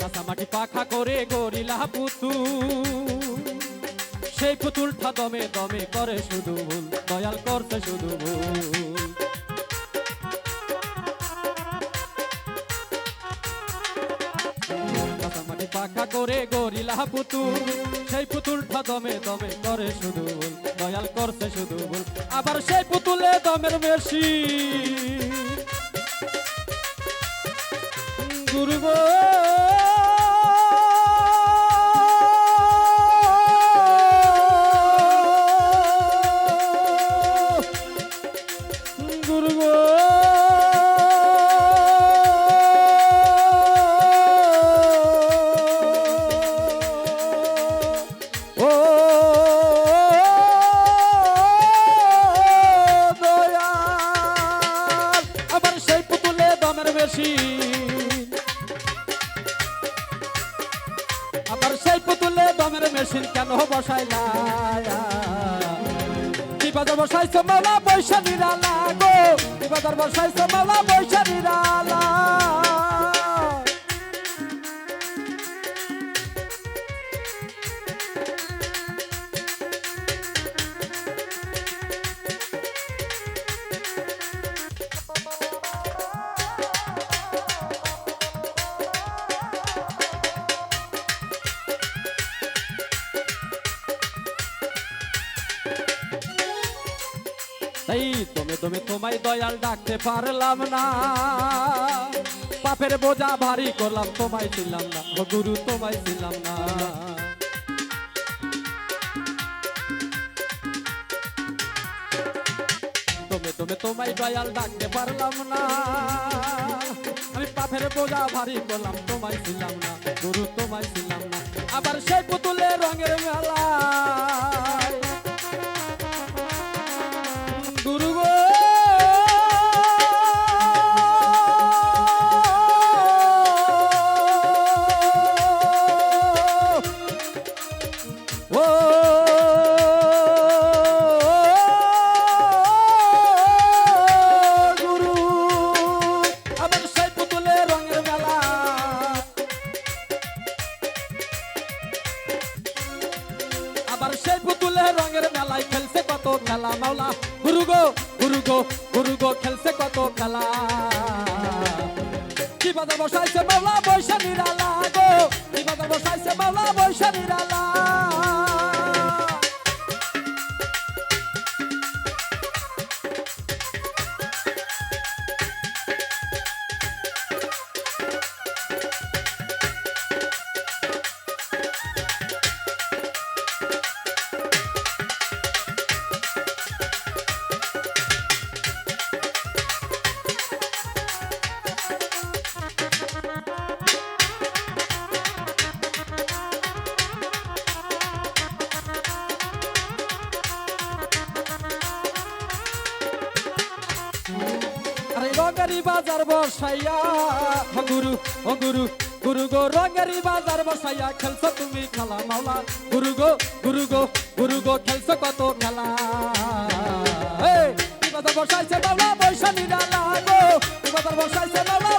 কাঁচামাটি পাখা করে গরিলা পুতুল। সেই পুতুলটা দমে দমে করে শুধু ভুল, দয়াল করছে শুধু ভুল। পাখা করে গরিলা পুতুল, সেই পুতুলটা দমে দমে করে শুধু ভুল, দয়াল করছে শুধু ভুল। আবার সেই পুতুলে দমের বেশি বেশি আবার সেই পুতুলে দমের মেশিন কেন বসাইলা বাজার বসাইছো মালা পয়সা নিরালা গো? বাজার বসাইছো মালা পয়সা নিরালা তাই তুমি তুমি তোমায় দয়াল ডাকতে পারলাম না। পাপের বোঝা ভারী করলাম, তোমায় ছিলাম না। গুরু, তোমায় ছিলাম না। তুমি তুমি তোমায় দয়াল ডাকতে পারলাম না। আমি পাপের বোঝা ভারী করলাম, তোমায় ছিলাম না। গুরু, তোমায় ছিলাম না। আবার সেই পুতুলে রঙের মেলা। ও গুরু আবার সেই পুতুলে রঙের মেলা আবার সেই পুতুলে রঙের মেলায় খেলছে কত খেলা মাওলা গুরু গো গুরু গো গুরু গো খেলছে কত খেলা বাজার বসাইছে মাওলা বৈশা নিরালা গো। বাজার বসাইছে মাওলা বৈশা নিরালা আরে রঙেরি বাজার বসাইয়া। গুরু, ও গুরু গুরু গো রঙেরি বাজার বসাইয়া খেলছো তুমি খেলা মাওলা। গুরু গো গুরু গো গুরু গো, খেলছো কত খেলা। বসাইছে মাওলা বৈশালী নিরালা গো বাজার বসাইছে মাওলা